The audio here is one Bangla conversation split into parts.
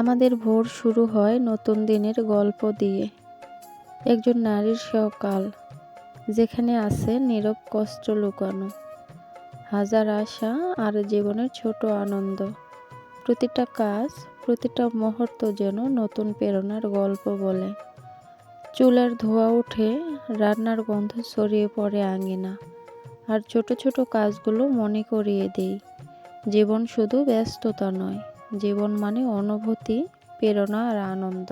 আমাদের ভোর শুরু হয় নতুন দিনের গল্প দিয়ে। একজন নারীর সকাল, যেখানে আছে নীরব কষ্ট লুকানো। হাজার আশা আর জীবনের ছোট আনন্দ। প্রতিটা কাজ, প্রতিটা মুহূর্ত যেন নতুন প্রেরণার গল্প বলে। চুলার ধোয়া উঠে রান্নার গন্ধ ছড়িয়ে পড়ে আঙিনা। আর ছোট ছোট কাজগুলো মনে করিয়ে দেই। জীবন শুধু ব্যস্ততা নয় জীবন মানে অনুভূতি প্রেরণা আর আনন্দ।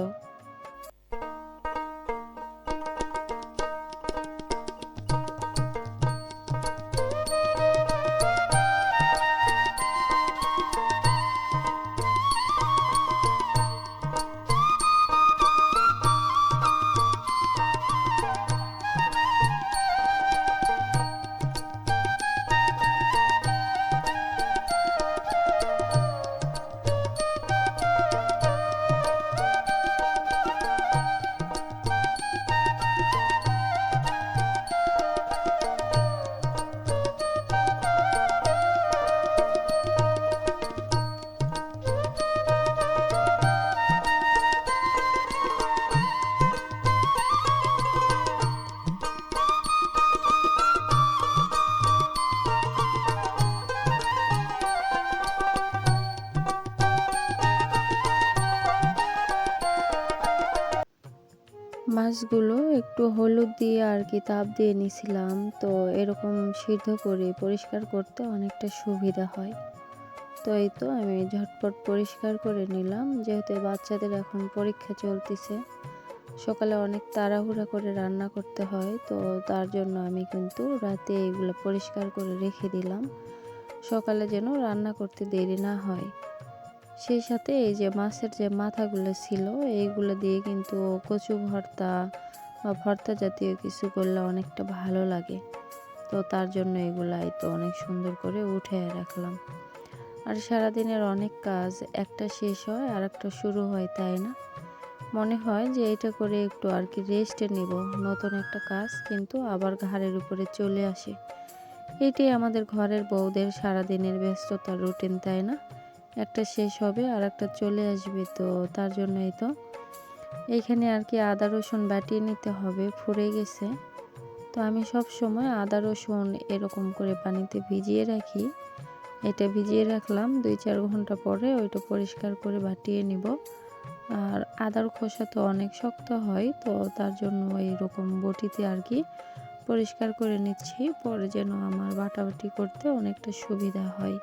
মাছগুলো একটু হলুদ দিয়ে আর কি তাপ দিয়ে নিছিলাম। তো এরকম সিদ্ধ করে পরিষ্কার করতে অনেকটা সুবিধা হয়। তো এই তো আমি ঝটপট পরিষ্কার করে নিলাম। যেহেতু বাচ্চাদের এখন পরীক্ষা চলতেছে, সকালে অনেক তাড়াহুড়া করে রান্না করতে হয়, তো তার জন্য আমি কিন্তু রাতে এগুলো পরিষ্কার করে রেখে দিলাম। সকালে যেন রান্না করতে দেরি না হয়। সেই সাথে এই যে মাছের যে মাথাগুলো ছিল, এইগুলো দিয়ে কিন্তু কচু ভর্তা বা ভর্তা জাতীয় কিছু করলে অনেকটা ভালো লাগে। তো তার জন্য এগুলাই তো অনেক সুন্দর করে উঠে রাখলাম। আর সারাদিনের অনেক কাজ, একটা শেষ হয় আর একটা শুরু হয়, তাই না? মনে হয় যে এটা করে একটু আর কি রেস্টে নিব। নতুন একটা কাজ কিন্তু আবার ঘাড়ের উপরে চলে আসে। এটাই আমাদের ঘরের বউদের সারাদিনের ব্যস্ততার রুটিন তাই না? একটা শেষ হবে আর একটা চলে আসবে, তো তার জন্যই তো। এইখানে আর কি আদা, রসুন বাটিয়ে নিতে হবে, ফুরে গেছে। তো আমি সব সময় আদা, রসুন এরকম করে পানিতে ভিজিয়ে রাখি। এটা ভিজিয়ে রাখলাম দুই চার ঘণ্টা পরে, ওইটা পরিষ্কার করে বাটিয়ে নিব। আর আদার খোসা তো অনেক শক্ত হয়, তো তার জন্য এইরকম বটিতে আর কি পরিষ্কার করে নিচ্ছি, পরে যেন আমার বাটাবাটি করতে অনেকটা সুবিধা হয়।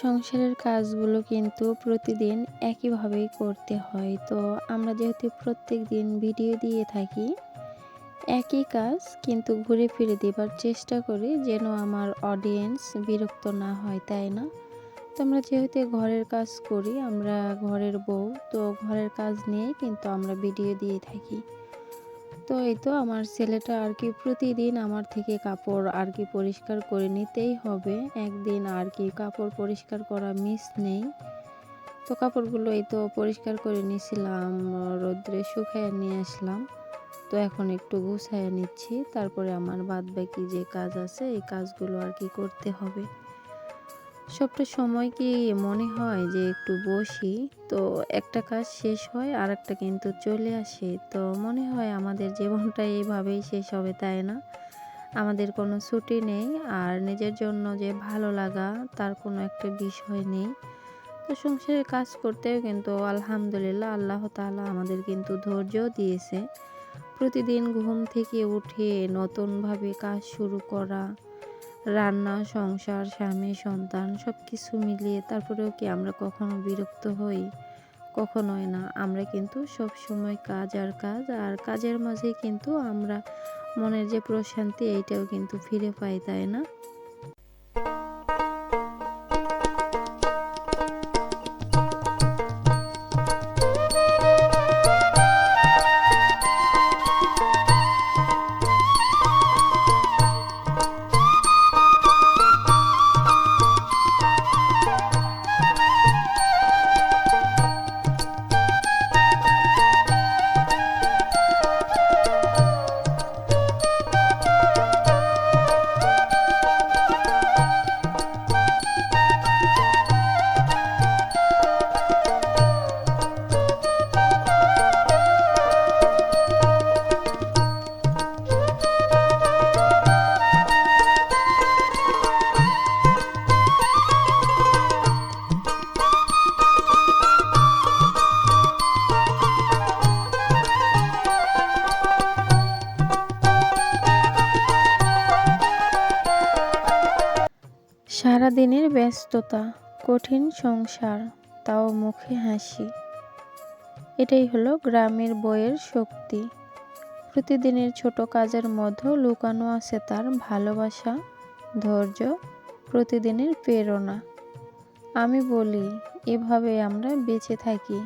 সংসারের কাজগুলো কিন্তু প্রতিদিন একইভাবেই করতে হয়। তো আমরা যেহেতু প্রত্যেক দিন ভিডিও দিয়ে থাকি, একই কাজ কিন্তু ঘুরে ফিরে দেবার চেষ্টা করি যেন আমার অডিয়েন্স বিরক্ত না হয়, তাই না? তো আমরা যেহেতু ঘরের কাজ করি, আমরা ঘরের বউ, তো ঘরের কাজ নিয়েই কিন্তু আমরা ভিডিও দিয়ে থাকি। তো এই তো আমার ছেলেটা আর কি প্রতিদিন আমার থেকে কাপড় আর কি পরিষ্কার করে নিতেই হবে। একদিন আর কি কাপড় পরিষ্কার করা মিস নেই। তো কাপড়গুলো এই তো পরিষ্কার করে নিয়েছিলাম, রোদ্রে শুকায় নিয়ে আসলাম। তো এখন একটু গুছাইয়া নিচ্ছি। তারপরে আমার বাদ বাকি যে কাজ আছে, এই কাজগুলো আর কি করতে হবে। সবটা সময় কি মনে হয় যে একটু বসি? তো একটা কাজ শেষ হয় আর একটা কিন্তু চলে আসে। তো মনে হয় আমাদের জীবনটা এইভাবেই শেষ হবে, তাই না? আমাদের কোনো ছুটি নেই, আর নিজের জন্য যে ভালো লাগা, তার কোনো একটা বিষয় নেই। তো সংসারের কাজ করতেও কিন্তু আলহামদুলিল্লাহ আল্লাহ তাআলা আমাদের কিন্তু ধৈর্য দিয়েছে। প্রতিদিন ঘুম থেকে উঠে নতুনভাবে কাজ শুরু করা রান্না, সংসার, স্বামী, সন্তান সব কিছু মিলিয়ে তারপরেও কি আমরা কখনো বিরক্ত হই? কখনোই না। আমরা কিন্তু সব সময় কাজ আর কাজ, আর কাজের মাঝে কিন্তু আমরা মনের যে প্রশান্তি, এইটাও কিন্তু ফিরে পাই, তাই না? ব্যস্ততা, কঠিন সংসার, তাও মুখে হাসি। এটাই হলো গ্রামের বইয়ের শক্তি। প্রতিদিনের ছোট কাজের মধ্যেও লুকানো আছে তার ভালোবাসা, ধৈর্য, প্রতিদিনের প্রেরণা। আমি বলি, এভাবে আমরা বেঁচে থাকি।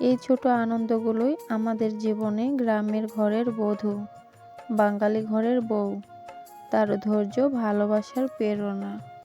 এই ছোট আনন্দগুলোই আমাদের জীবনে গ্রামের ঘরের বধূ, বাঙালি ঘরের বউ, তার ধৈর্য, ভালোবাসার প্রেরণা।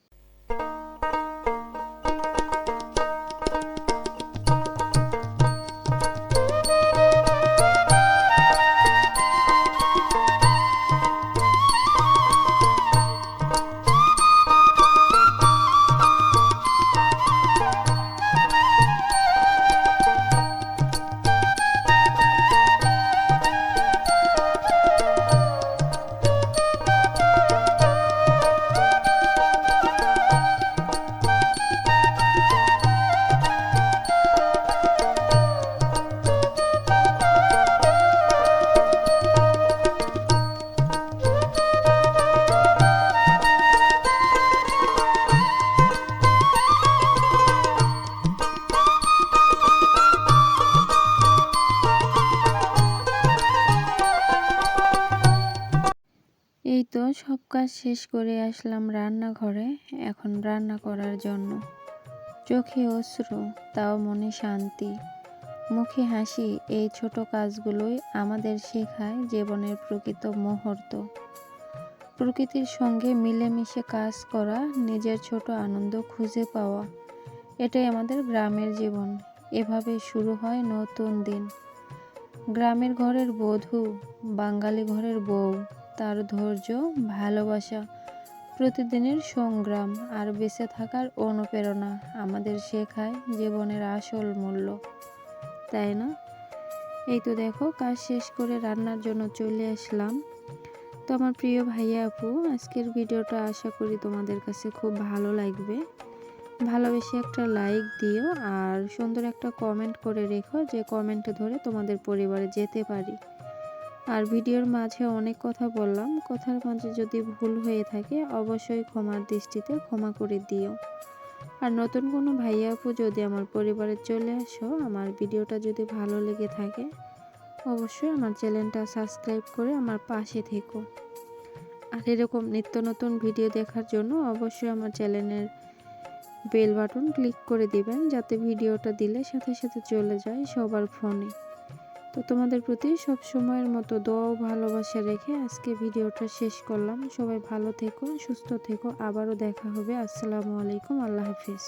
তো সব কাজ শেষ করে আসলাম রান্নাঘরে, এখন রান্না করার জন্য। চোখে অশ্রু, তাও মনে শান্তি। মুখে হাসি, এই ছোট কাজগুলোই আমাদের শেখায় জীবনের প্রকৃত মুহূর্ত। প্রকৃতির সঙ্গে মিলেমিশে কাজ করা, নিজের ছোট আনন্দ খুঁজে পাওয়া, এটাই আমাদের গ্রামের জীবন। এভাবে শুরু হয় নতুন দিন। গ্রামের ঘরের বধূ, বাঙালি ঘরের বউ। তার ধৈর্য, ভালোবাসা, প্রতিদিনের সংগ্রাম আর বেঁচে থাকার অনুপ্রেরণা আমাদের শেখায় জীবনের আসল মূল্য। তাই না? এই তো দেখো, কাজ শেষ করে রান্নার জন্য চলে আসলাম। তো আমার প্রিয় ভাইয়া আপু, আজকের ভিডিওটা আশা করি তোমাদের কাছে খুব ভালো লাগবে। ভালোবেসে একটা লাইক দিও আর সুন্দর একটা কমেন্ট করে রেখো যে কমেন্ট ধরে তোমাদের পরিবারে যেতে পারি। আর ভিডিওর মাঝে অনেক কথা বললাম। কথার মাঝে যদি ভুল হয়ে থাকে, অবশ্যই ক্ষমার দৃষ্টিতে ক্ষমা করে দিও। আর নতুন কোনো ভাইয়া আপু যদি আমার পরিবারে চলে আসো, আমার ভিডিওটা যদি ভালো লেগে থাকে, অবশ্যই আমার চ্যানেলটা সাবস্ক্রাইব করে আমার পাশে থেকো। আর এরকম নিত্য নতুন ভিডিও দেখার জন্য অবশ্যই আমার চ্যানেলের বেল বাটন ক্লিক করে দিবেন, যাতে ভিডিওটা দিলে সাথে সাথে চলে যায় সবার ফোনে। তো তোমাদের প্রতি সব সময়ের মতো দোয়া ভালোবাসা রেখে আজকে ভিডিওটা শেষ করলাম। সবাই ভালো থেকো, সুস্থ থেকো। আবারও দেখা হবে। আসসালামু আলাইকুম। আল্লাহ হাফিজ।